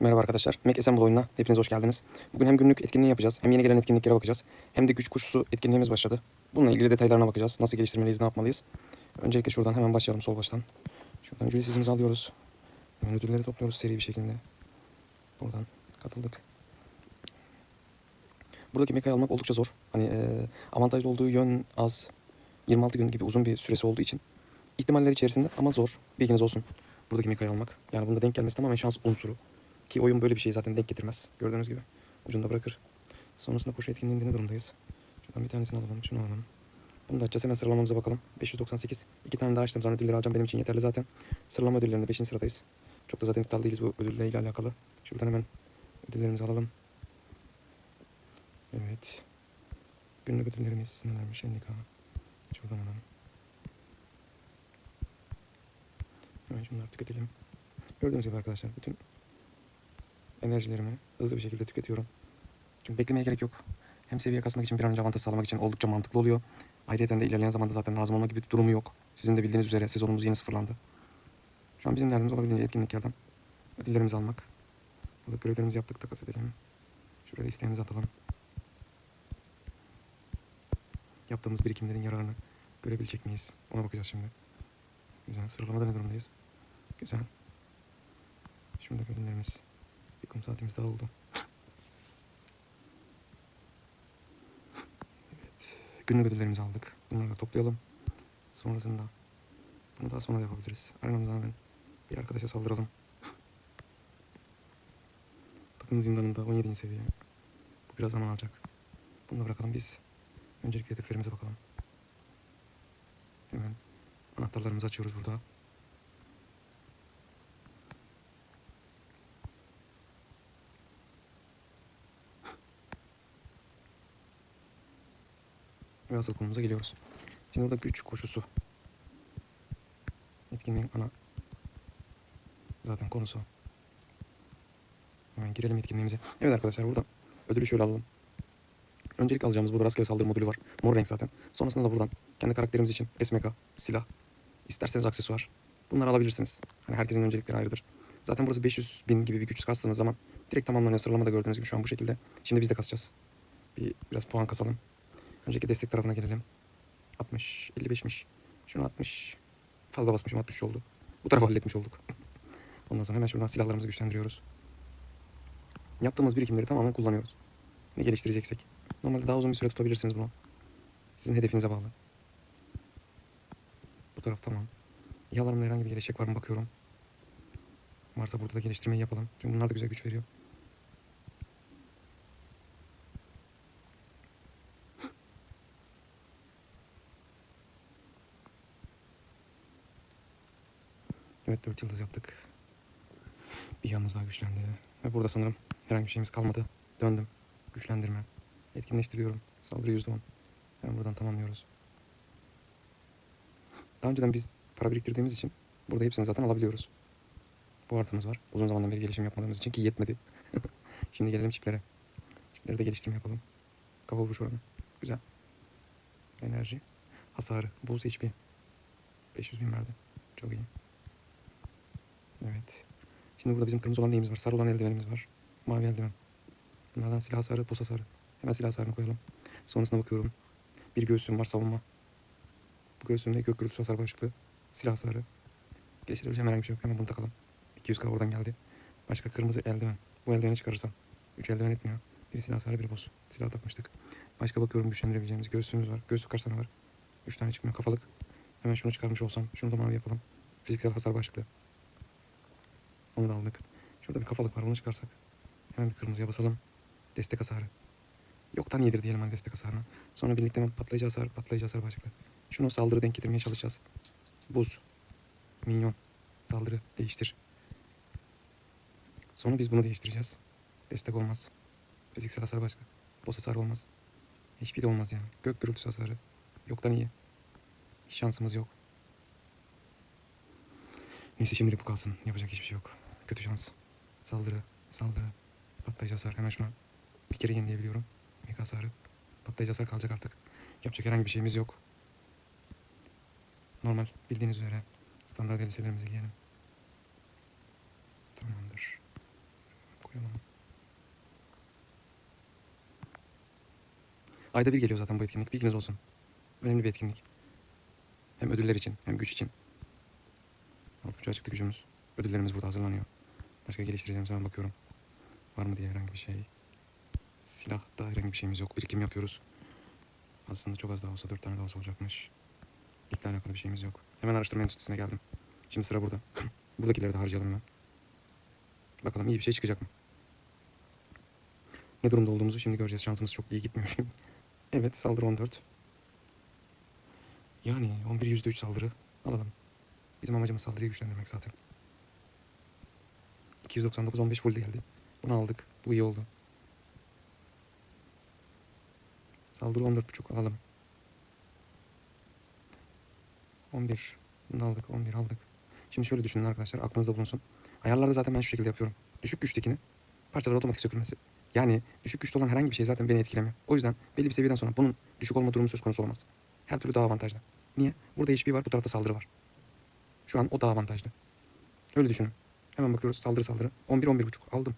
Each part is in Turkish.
Merhaba arkadaşlar. Mac Assemble oyununa hepiniz hoş geldiniz. Bugün hem günlük etkinliği yapacağız, hem yeni gelen etkinliklere bakacağız. Hem de güç kuşusu etkinliğimiz başladı. Bununla ilgili detaylarına bakacağız. Nasıl geliştirmeliyiz, ne yapmalıyız? Öncelikle şuradan hemen başlayalım sol baştan. Şuradan ücretsizimizi alıyoruz. Hemen ödülleri topluyoruz seri bir şekilde. Buradan katıldık. Buradaki mekayı almak oldukça zor. Hani eee, avantajlı olduğu yön az. 26 gün gibi uzun bir süresi olduğu için ihtimaller içerisinde ama zor. Bilginiz olsun. Buradaki mekayı almak. Yani bunda denk gelmesi tamamen şans unsuru. Ki oyun böyle bir şey zaten denk getirmez. Gördüğünüz gibi. Ucunda bırakır. Sonrasında koşu etkinliğinde ne durumdayız? Şuradan bir tanesini alalım. Şunu alalım. Bunu da açacağız. Hemen sıralamamıza bakalım. 598. İki tane daha açtım. Zaten ödülleri alacağım. Benim için yeterli zaten. Sıralama ödüllerinde 5. sıradayız. Çok da zaten iddialı değiliz bu ödülle ile alakalı. Şuradan hemen ödüllerimizi alalım. Evet. Günlük ödüllerimiz nelermiş? 50k. Şuradan alalım. Hemen şunları tüketelim. Gördüğünüz gibi arkadaşlar bütün enerjilerimi hızlı bir şekilde tüketiyorum. Çünkü beklemeye gerek yok. Hem seviye kasmak için bir an önce avantaj sağlamak için oldukça mantıklı oluyor. Ayrıca de ilerleyen zamanda zaten lazım olma gibi bir durumu yok. Sizin de bildiğiniz üzere sezonumuz yeni sıfırlandı. Şu an bizim derdimiz olabildiğince etkinliklerden ödüllerimizi almak. Burada görevlerimizi yaptık takas edelim. Şuraya da isteğimizi atalım. Yaptığımız birikimlerin yararını görebilecek miyiz? Ona bakacağız şimdi. Güzel. Sıralamada ne durumdayız? Güzel. Şimdi ödüllerimiz. Kum saatimiz daha oldu. Evet. Günlük ödüllerimizi aldık. Bunları da toplayalım. Sonrasında bunu daha sonra da yapabiliriz. Aramızdan hemen bir arkadaşa saldıralım. Takım zindanında 17. seviye. Bu biraz zaman alacak. Bunu da bırakalım biz. Öncelikle hedeflerimize bakalım. Hemen anahtarlarımızı açıyoruz burada. Ve asıl konumuza geliyoruz. Şimdi burada güç koşusu. Etkinliğin ana zaten konusu. Hemen girelim etkinliğimize. Evet arkadaşlar burada ödülü şöyle alalım. Öncelik alacağımız burada rastgele saldırı modülü var. Mor renk zaten. Sonrasında da buradan kendi karakterimiz için SMK, silah, isterseniz aksesuar. Bunları alabilirsiniz. Hani herkesin öncelikleri ayrıdır. Zaten burası 500 bin gibi bir güç kastığınız zaman direkt tamamlanıyor. Sıralamada gördüğünüz gibi şu an bu şekilde. Şimdi biz de kasacağız. Bir, biraz puan kasalım. Önceki destek tarafına gelelim. 60, 55'miş. Şunu 60. Fazla basmışım 63 oldu. Bu tarafı halletmiş olduk. Ondan sonra hemen şuradan silahlarımızı güçlendiriyoruz. Yaptığımız birikimleri tamamen kullanıyoruz. Ne geliştireceksek. Normalde daha uzun bir süre tutabilirsiniz bunu. Sizin hedefinize bağlı. Bu taraf tamam. İHA'larımda herhangi bir gelecek var mı bakıyorum. Varsa burada da geliştirmeyi yapalım. Çünkü bunlar da güzel güç veriyor. Evet 4 yıldız yaptık. Bir yalnız daha güçlendi. Ve burada sanırım herhangi bir şeyimiz kalmadı. Döndüm. Güçlendirme. Etkinleştiriyorum. Saldırı %10. Hemen buradan tamamlıyoruz. Daha önceden biz para biriktirdiğimiz için burada hepsini zaten alabiliyoruz. Bu artımız var. Uzun zamandan beri gelişim yapmadığımız için ki yetmedi. Şimdi gelelim çiplere. Çiplere de geliştirme yapalım. Kafa vuruş oranı. Güzel. Enerji. Hasarı. Buz HP. 500 bin verdi. Çok iyi. Evet. Şimdi burada bizim kırmızı olan neyimiz var? Sarı olan eldivenimiz var. Mavi eldiven. Bunlardan silah hasarı, pos hasarı. Hemen silah hasarını koyalım. Sonrasına bakıyorum. Bir göğsüm var savunma. Bu göğsümde gök gürültüsü hasar başlıklı. Silah hasarı. Geliştirebileceğim herhangi bir şey yok. Hemen bunu takalım. 200k oradan geldi. Başka kırmızı eldiven. Bu eldiveni çıkarırsam. 3 eldiven etmiyor. Bir silah hasarı, bir boz. Silah takmıştık. Başka bakıyorum güçlendirebileceğimiz göğsümüz var. Göğsü kaç tane var? 3 tane çıkmıyor kafalık. Hemen şunu çıkarmış olsam. Şunu da mavi yapalım. Fiziksel hasar başlıklı. Onu aldık. Şurada bir kafalık var. Bunu çıkarsak. Hemen bir kırmızıya basalım. Destek hasarı. Yoktan yedir diyelim hani destek hasarına. Sonra birlikte patlayıcı hasar, patlayıcı hasar başlıklı. Şunu saldırı denk getirmeye çalışacağız. Buz. Minyon. Saldırı. Değiştir. Sonra biz bunu değiştireceğiz. Destek olmaz. Fiziksel hasar başka. Boss hasar olmaz. Hiçbir de olmaz yani. Gök gürültüsü hasarı. Yoktan iyi. Hiç şansımız yok. Neyse şimdilik bu kalsın. Yapacak hiçbir şey yok. Kötü şans. Saldırı. Saldırı. Patlayıcı hasar. Hemen şuna bir kere yenileyebiliyorum. Mega hasarı. Patlayıcı hasar kalacak artık. Yapacak herhangi bir şeyimiz yok. Normal bildiğiniz üzere standart elbiselerimizi giyelim. Tamamdır. Koyalım. Ayda bir geliyor zaten bu etkinlik. Bilginiz olsun. Önemli bir etkinlik. Hem ödüller için hem güç için. Oldukça açıktı gücümüz. Ödüllerimiz burada hazırlanıyor. Başka geliştireceğim zaman bakıyorum. Var mı diye herhangi bir şey. Silahta herhangi bir şeyimiz yok. Birikim yapıyoruz. Aslında çok az daha olsa dört tane daha olsa olacakmış. Ligle alakalı bir şeyimiz yok. Hemen araştırma enstitüsüne geldim. Şimdi sıra burada. Buradakileri de harcayalım hemen. Bakalım iyi bir şey çıkacak mı? Ne durumda olduğumuzu şimdi göreceğiz. Şansımız çok iyi gitmiyor şimdi. Evet saldırı 14. Yani 11 %3 saldırı alalım. Bizim amacımız saldırıyı güçlendirmek zaten. 299 15 full geldi. Bunu aldık. Bu iyi oldu. Saldırı 14.5 alalım. 11. Bunu aldık. 11 aldık. Şimdi şöyle düşünün arkadaşlar. Aklınızda bulunsun. Ayarlarda zaten ben şu şekilde yapıyorum. Düşük güçtekini parçalar otomatik sökülmesi. Yani düşük güçte olan herhangi bir şey zaten beni etkilemiyor. O yüzden belli bir seviyeden sonra bunun düşük olma durumu söz konusu olmaz. Her türlü daha avantajlı. Niye? Burada HP var, bu tarafta saldırı var. Şu an o daha avantajlı. Öyle düşünün. Hemen bakıyoruz saldırı saldırı. 11 11.5 aldım.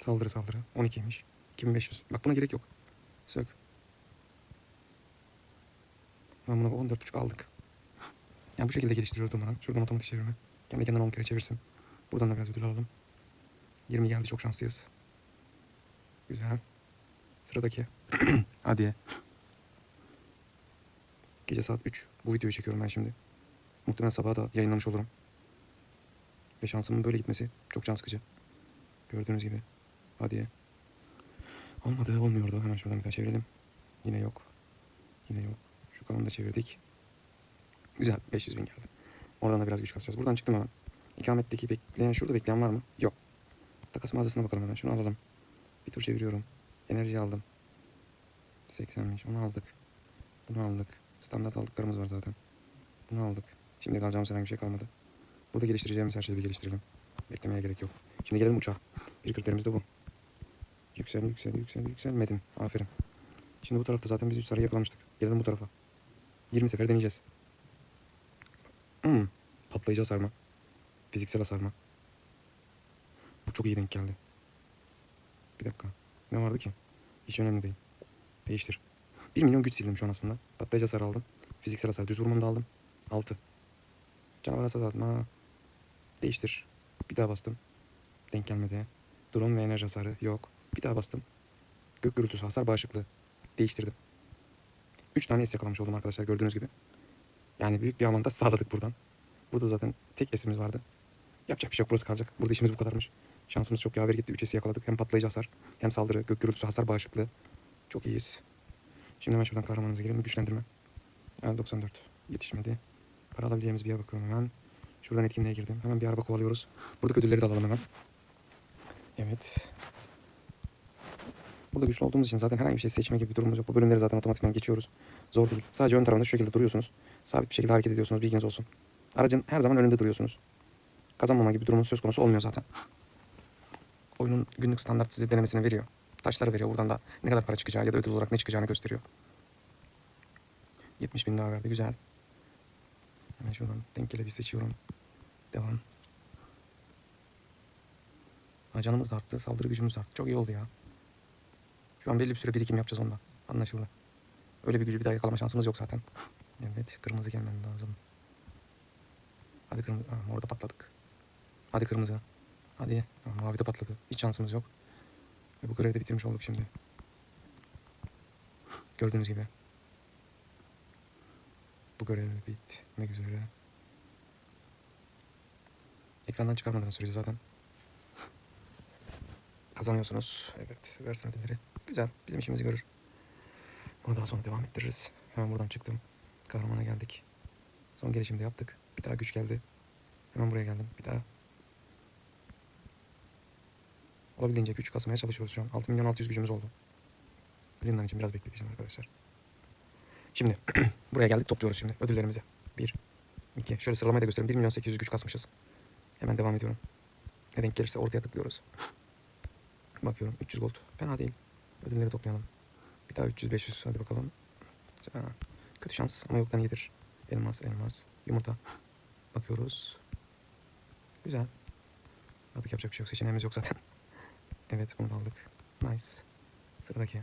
Saldırı saldırı 12'ymiş. 2500. Bak buna gerek yok. Sök. Hemen buna 14.5 aldık. Yani bu şekilde geliştiriyoruz durmadan. Şuradan otomatik çevirme. Kendi kendine 10 kere çevirsin. Buradan da biraz ödül alalım. 20 geldi çok şanslıyız. Güzel. Sıradaki. Hadi. Gece saat 3. Bu videoyu çekiyorum ben şimdi. Muhtemelen sabaha da yayınlamış olurum. Ve şansımın böyle gitmesi çok can sıkıcı. Gördüğünüz gibi. Hadi. Olmadı olmuyordu. Hemen şuradan bir daha çevirelim. Yine yok. Yine yok. Şu kalanı da çevirdik. Güzel. 500 bin geldi. Oradan da biraz güç kasacağız. Buradan çıktım hemen. İkametteki bekleyen şurada bekleyen var mı? Yok. Takas mağazasına bakalım hemen. Şunu alalım. Bir tur çeviriyorum. Enerji aldım. 80'miş. Onu aldık. Bunu aldık. Standart aldıklarımız var zaten. Bunu aldık. Şimdi alacağımız herhangi bir şey kalmadı. Burada geliştireceğimiz her şeyi bir geliştirelim. Beklemeye gerek yok. Şimdi gelelim uçağa. Bir kriterimiz de bu. Yüksel, yüksel, yüksel, yükselmedin. Aferin. Şimdi bu tarafta zaten biz 3 sarı yakalamıştık. Gelelim bu tarafa. 20 sefer deneyeceğiz. Hmm. Patlayıcı hasarma. Fiziksel hasarma. Bu çok iyi denk geldi. Bir dakika. Ne vardı ki? Hiç önemli değil. Değiştir. 1 milyon güç sildim şu an aslında. Patlayıcı hasar aldım. Fiziksel hasar düz vurmamı da aldım. 6. Canavar hasar aldım. Ha. Değiştir. Bir daha bastım. Denk gelmedi. Drone ve enerji hasarı yok. Bir daha bastım. Gök gürültüsü hasar bağışıklığı. Değiştirdim. 3 tane es yakalamış oldum arkadaşlar gördüğünüz gibi. Yani büyük bir avantaj sağladık buradan. Burada zaten tek esimiz vardı. Yapacak bir şey yok burası kalacak. Burada işimiz bu kadarmış. Şansımız çok yaver gitti. 3 esi yakaladık. Hem patlayıcı hasar hem saldırı, gök gürültüsü, hasar bağışıklığı. Çok iyiyiz. Şimdi hemen şuradan kahramanımıza girelim. Güçlendirme. Yani 94. Yetişmedi. Para alabileceğimiz bir yer bakıyorum hemen. Şuradan etkinliğe girdim. Hemen bir araba kovalıyoruz. Buradaki ödülleri de alalım hemen. Evet. Burada güçlü olduğumuz için zaten herhangi bir şey seçme gibi bir durumumuz yok. Bu bölümleri zaten otomatikman geçiyoruz. Zor değil. Sadece ön tarafında şu şekilde duruyorsunuz. Sabit bir şekilde hareket ediyorsunuz. Bilginiz olsun. Aracın her zaman önünde duruyorsunuz. Kazanmama gibi bir durumun söz konusu olmuyor zaten. Oyunun günlük standart size denemesini veriyor. Taşları veriyor. Buradan da ne kadar para çıkacağı ya da ödül olarak ne çıkacağını gösteriyor. 70 bin daha verdi. Güzel. Hemen şuradan denk gelebi seçiyorum. Devam. Ha, canımız arttı. Saldırı gücümüz arttı. Çok iyi oldu ya. Şu an belli bir süre birikim yapacağız ondan. Anlaşıldı. Öyle bir gücü bir daha yakalama şansımız yok zaten. Evet. Kırmızı gelmem lazım. Hadi kırmızı. Ha, orada patladık. Hadi kırmızı. Hadi. Ha, mavi de patladı. Hiç şansımız yok. Ve bu görevi de bitirmiş olduk şimdi. Gördüğünüz gibi. Bu görev bitmek üzere. Ekrandan çıkarmadığınız sürece zaten kazanıyorsunuz. Evet, versin ödülleri. Güzel, bizim işimizi görür. Bunu daha sonra devam ettiririz. Hemen buradan çıktım. Kahramana geldik. Son gelişimde yaptık. Bir daha güç geldi. Hemen buraya geldim. Bir daha. Olabildiğince güç kasmaya çalışıyoruz şu an. 6 milyon 600 gücümüz oldu. Zindan için biraz bekleyeceğim arkadaşlar. Şimdi buraya geldik topluyoruz şimdi ödüllerimizi. 1, 2. Şöyle sıralamayı da göstereyim. 1 milyon 800 güç kasmışız. Hemen devam ediyorum. Ne denk gelirse ortaya tıklıyoruz. Bakıyorum 300 gold. Fena değil. Ödülleri toplayalım. Bir daha 300 500 hadi bakalım. Kötü şans ama yoktan iyidir. Elmas elmas yumurta. Bakıyoruz. Güzel. Artık yapacak bir şey yok. Seçeneğimiz yok zaten. Evet bunu da aldık. Nice. Sıradaki.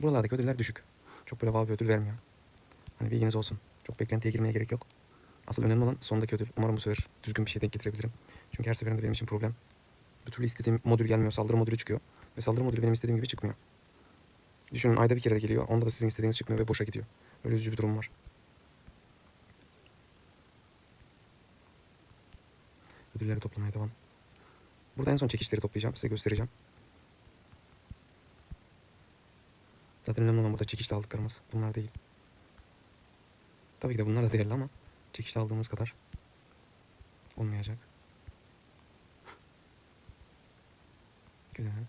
Buralardaki ödüller düşük. Çok böyle wow bir ödül vermiyor. Hani bilginiz olsun. Çok beklentiye girmeye gerek yok. Asıl önemli olan sondaki ödül. Umarım bu sefer düzgün bir şey denk getirebilirim. Çünkü her seferinde benim için problem. Bir türlü istediğim modül gelmiyor. Saldırı modülü çıkıyor. Ve saldırı modülü benim istediğim gibi çıkmıyor. Düşünün ayda bir kere de geliyor. Onda da sizin istediğiniz çıkmıyor ve boşa gidiyor. Öyle üzücü bir durum var. Ödülleri toplamaya devam. Burada en son çekişleri toplayacağım. Size göstereceğim. Zaten önemli olan burada çekişte aldıklarımız. Bunlar değil. Tabii ki de bunlar da değerli ama çekişte aldığımız kadar olmayacak. Güzel.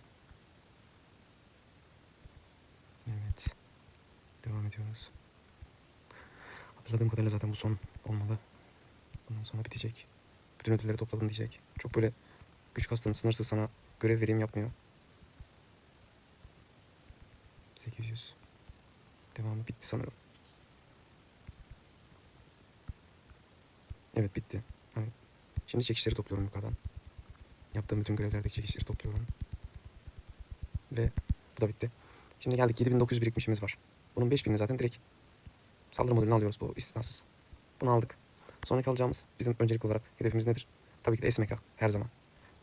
Evet. Devam ediyoruz. Hatırladığım kadarıyla zaten bu son olmalı. Bundan sonra bitecek. Bütün ödülleri topladım diyecek. Çok böyle güç kastın sınırsız sana görev vereyim yapmıyor. 800. Devamı bitti sanırım. Evet bitti. Hani şimdi çekişleri topluyorum yukarıdan. Yaptığım bütün görevlerdeki çekişleri topluyorum. Ve bu da bitti. Şimdi geldik 7900 birikmişimiz var. Bunun 5000'ini zaten direkt saldırı modülünü alıyoruz bu istisnasız. Bunu aldık. Sonraki alacağımız bizim öncelik olarak hedefimiz nedir? Tabii ki de SMK her zaman.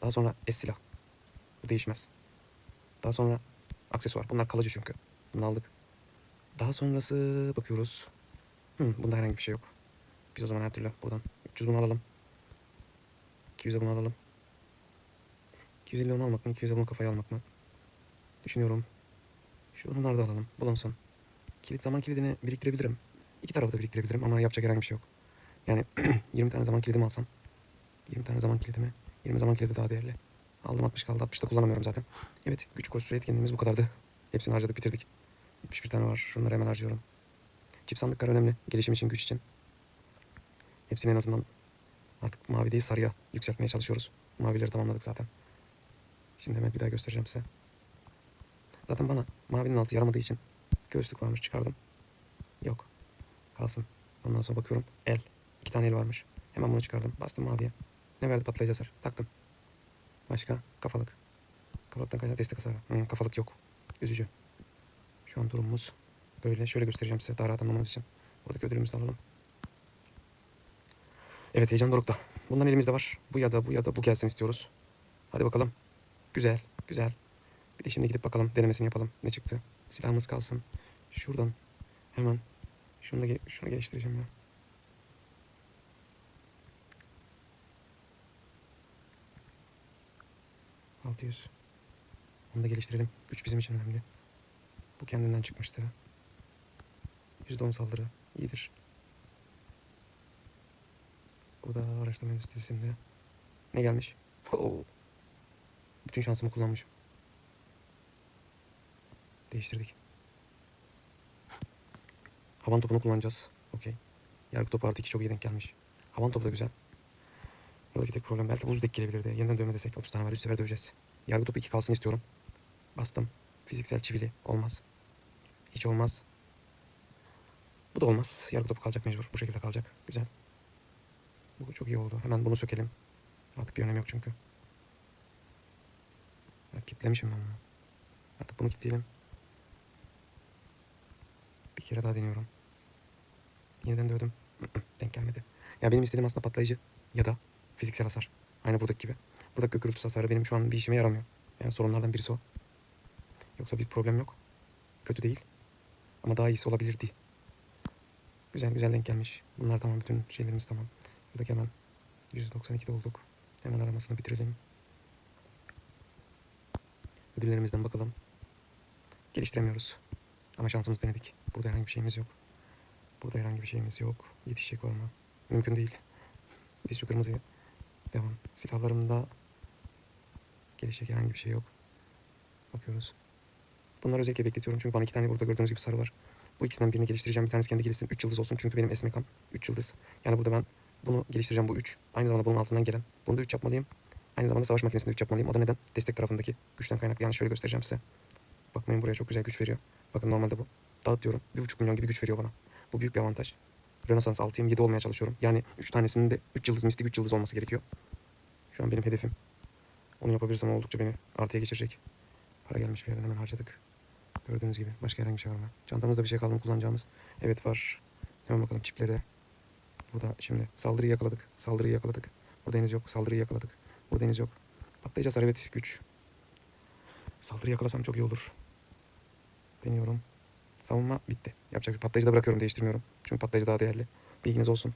Daha sonra S silah. Bu değişmez. Daha sonra aksesuar. Bunlar kalıcı çünkü. Bunu aldık. Daha sonrası bakıyoruz. Hı, bunda herhangi bir şey yok. Biz o zaman her türlü buradan 300 bunu alalım. 200'e bunu alalım. 250 onu almak mı? 200'e bunu kafaya almak mı? Düşünüyorum. Şu bunları da alalım. Bulunsun. Kilit zaman kilidini biriktirebilirim. İki tarafı da biriktirebilirim ama yapacak herhangi bir şey yok. Yani 20 tane zaman kilidimi alsam. 20 tane zaman kilidimi. 20 zaman kilidi daha değerli. Aldım 60 kaldı. 60 da kullanamıyorum zaten. Evet güç koşusu etkinliğimiz bu kadardı. Hepsini harcadık bitirdik. 71 tane var. Şunları hemen harcıyorum. Çip sandıklar önemli. Gelişim için, güç için. Hepsini en azından artık mavi değil sarıya yükseltmeye çalışıyoruz. Mavileri tamamladık zaten. Şimdi hemen bir daha göstereceğim size. Zaten bana mavinin altı yaramadığı için göğüslük varmış çıkardım. Yok. Kalsın. Ondan sonra bakıyorum el. İki tane el varmış. Hemen bunu çıkardım. Bastım maviye. Ne verdi patlayıcı hasar? Taktım. Başka? Kafalık. Kafalıktan kaynak destek hasarı. Hmm, kafalık yok. Üzücü. Şu an durumumuz böyle. Şöyle göstereceğim size daha rahat anlamanız için. Buradaki ödülümüzü alalım. Evet heyecan dorukta. Bundan elimizde var. Bu ya da bu ya da bu gelsin istiyoruz. Hadi bakalım. Güzel, güzel. Bir de şimdi gidip bakalım denemesini yapalım. Ne çıktı? Silahımız kalsın. Şuradan hemen şunu da şunu geliştireceğim ya. Altı yüz. Onu da geliştirelim. Güç bizim için önemli. Bu kendinden çıkmıştı. Yüzde on saldırı. İyidir. Bu da araştırma endüstrisinde. Ne gelmiş? Oo. Bütün şansımı kullanmışım. Değiştirdik. Havan topunu kullanacağız. Okey. Yargı topu artı 2 çok iyi denk gelmiş. Havan topu da güzel. Buradaki tek problem belki buz dek gelebilirdi. Yeniden dövme desek 30 tane var. 3 sefer döveceğiz. Yargı topu 2 kalsın istiyorum. Bastım. Fiziksel çivili. Olmaz. Hiç olmaz. Bu da olmaz. Yargı topu kalacak mecbur. Bu şekilde kalacak. Güzel. Bu çok iyi oldu. Hemen bunu sökelim. Artık bir önemi yok çünkü. Ya, kitlemişim ben bunu. Artık bunu kilitleyelim. Bir kere daha deniyorum. Yeniden dövdüm. Denk gelmedi. Ya benim istediğim aslında patlayıcı ya da fiziksel hasar. Aynı buradaki gibi. Buradaki gök gürültüsü hasarı benim şu an bir işime yaramıyor. Yani sorunlardan birisi o. Yoksa bir problem yok. Kötü değil. Ama daha iyisi olabilirdi. Güzel güzel denk gelmiş. Bunlar tamam. Bütün şeylerimiz tamam. Buradaki hemen 192'de olduk. Hemen aramasını bitirelim. Ödüllerimizden bakalım. Geliştiremiyoruz. Ama şansımızı denedik. Burada herhangi bir şeyimiz yok. Burada herhangi bir şeyimiz yok. Yetişecek var mı? Mümkün değil. Biz şu kırmızıya devam. Silahlarımda gelişecek herhangi bir şey yok. Bakıyoruz. Bunları özellikle bekletiyorum çünkü bana iki tane burada gördüğünüz gibi sarı var. Bu ikisinden birini geliştireceğim. Bir tanesi kendi gelişsin. 3 yıldız olsun çünkü benim esmekam 3 yıldız. Yani burada ben bunu geliştireceğim bu 3. Aynı zamanda bunun altından gelen. Bunu da 3 yapmalıyım. Aynı zamanda savaş makinesinde 3 yapmalıyım. O da neden? Destek tarafındaki güçten kaynaklı. Yani şöyle göstereceğim size. Bakmayın buraya çok güzel güç veriyor. Bakın normalde bu. Dağıt diyorum. 1,5 milyon gibi güç veriyor bana. Bu büyük bir avantaj. Rönesans 6'yım 7 olmaya çalışıyorum. Yani 3 tanesinin de 3 yıldız mistik 3 yıldız olması gerekiyor. Şu an benim hedefim. Onu yapabilirsem oldukça beni artıya geçirecek. Para gelmiş bir yerden hemen harcadık. Gördüğünüz gibi. Başka herhangi bir şey var mı? Çantamızda bir şey kaldı mı kullanacağımız? Evet var. Hemen bakalım çipleri de. Burada şimdi saldırıyı yakaladık. Saldırıyı yakaladık. Burada henüz yok. Saldırıyı yakaladık. Burada henüz yok. Patlayıcı hasar evet güç. Saldırı yakalasam çok iyi olur. Deniyorum. Savunma bitti. Yapacak bir patlayıcı da bırakıyorum değiştirmiyorum. Çünkü patlayıcı daha değerli. Bilginiz olsun.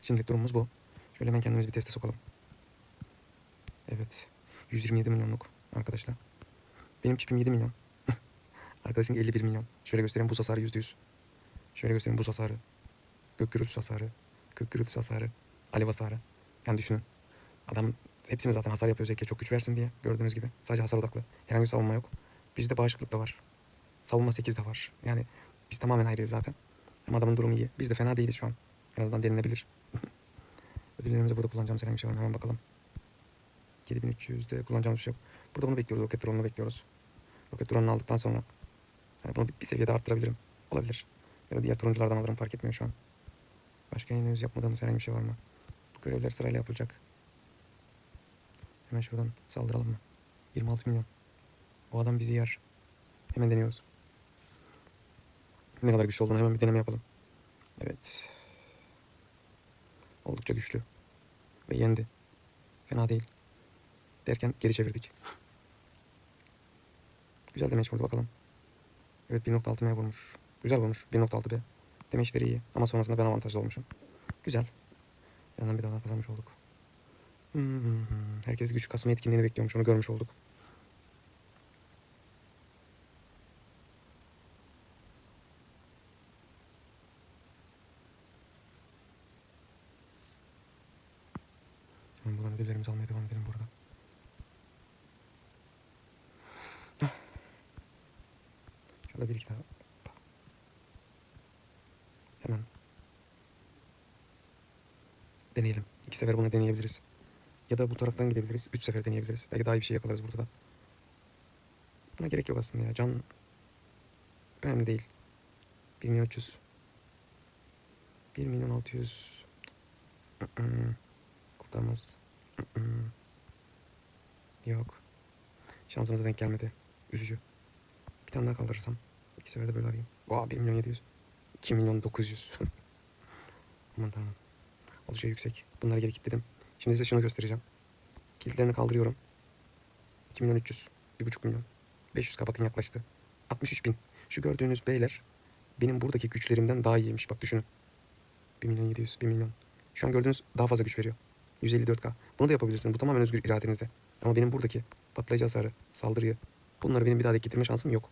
Şimdilik durumumuz bu. Şöyle hemen kendimizi bir teste sokalım. Evet. 127 milyonluk arkadaşlar. Benim çipim 7 milyon. Arkadaşım 51 milyon. Şöyle göstereyim buz hasarı %100. Şöyle göstereyim buz hasarı. Gök gürültüsü hasarı. Gök gürültüsü hasarı. Alev hasarı. Yani düşünün. Adam hepsini zaten hasar yapıyor özellikle çok güç versin diye. Gördüğünüz gibi. Sadece hasar odaklı. Herhangi bir savunma yok. Bizde bağışıklık da var. Savunma 8 de var. Yani biz tamamen ayrıyız zaten. Ama adamın durumu iyi. Biz de fena değiliz şu an. En azından denilebilir. Ödüllerimizi burada kullanacağımız herhangi bir şey var? Hemen bakalım. 7300'de kullanacağımız bir şey yok. Burada bunu bekliyoruz. Roket drone'unu bekliyoruz. Roket drone'unu aldıktan sonra yani bunu bir, seviyede arttırabilirim. Olabilir. Ya da diğer turunculardan alırım fark etmiyor şu an. Başka henüz yapmadığımız herhangi bir şey var mı? Bu görevler sırayla yapılacak. Hemen şuradan saldıralım mı? 26 milyon. Bu adam bizi yer. Hemen deniyoruz. Ne kadar güçlü olduğunu hemen bir deneme yapalım. Evet. Oldukça güçlü. Ve yendi. Fena değil. Derken geri çevirdik. Güzel demeç vurdu bakalım. Evet 1.6 M vurmuş. Güzel vurmuş. 1.6 B. Demeçleri iyi. Ama sonrasında ben avantajlı olmuşum. Güzel. Yandan bir daha kazanmış olduk. Hmm. Herkes güç kasma etkinliğini bekliyormuş. Onu görmüş olduk. Buradan ödüllerimizi almaya devam edelim bu Şurada bir iki daha. Hemen. Deneyelim. İki sefer bunu deneyebiliriz. Ya da bu taraftan gidebiliriz. Üç sefer deneyebiliriz. Belki daha iyi bir şey yakalarız burada da. Buna gerek yok aslında ya. Can önemli değil. 1 milyon 300. 1 milyon 600. Mm-mm. Kurtarmaz. Yok. Şansımıza denk gelmedi. Üzücü. Bir tane daha kaldırırsam. İki sefer de böyle arayayım. Vaa 1 milyon 700. 2 milyon 900. Aman tanrım. Oldukça yüksek. Bunları geri kilitledim. Şimdi size şunu göstereceğim. Kilitlerini kaldırıyorum. 2 milyon 300. 1,5 milyon. 500 k bakın yaklaştı. 63 bin. Şu gördüğünüz beyler benim buradaki güçlerimden daha iyiymiş. Bak düşünün. 1 milyon 700, 1 milyon. Şu an gördüğünüz daha fazla güç veriyor. 154k. Bunu da yapabilirsiniz. Bu tamamen özgür iradenizde. Ama benim buradaki patlayıcı hasarı, saldırıyı bunları benim bir daha denk getirme şansım yok.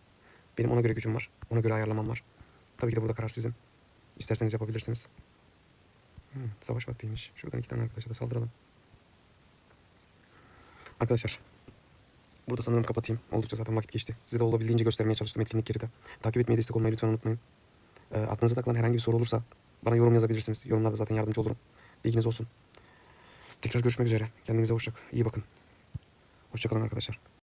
Benim ona göre gücüm var. Ona göre ayarlamam var. Tabii ki de burada karar sizin. İsterseniz yapabilirsiniz. Hmm, savaş vaktiymiş. Şuradan iki tane arkadaşa da saldıralım. Arkadaşlar. Burada sanırım kapatayım. Oldukça zaten vakit geçti. Size de olabildiğince göstermeye çalıştım etkinlikleri de. Takip etmeye destek olmayı lütfen unutmayın. Ee, aklınıza takılan herhangi bir soru olursa bana yorum yazabilirsiniz. Yorumlarda zaten yardımcı olurum. Bilginiz olsun. Tekrar görüşmek üzere. Kendinize hoşça iyi bakın. Hoşçakalın arkadaşlar.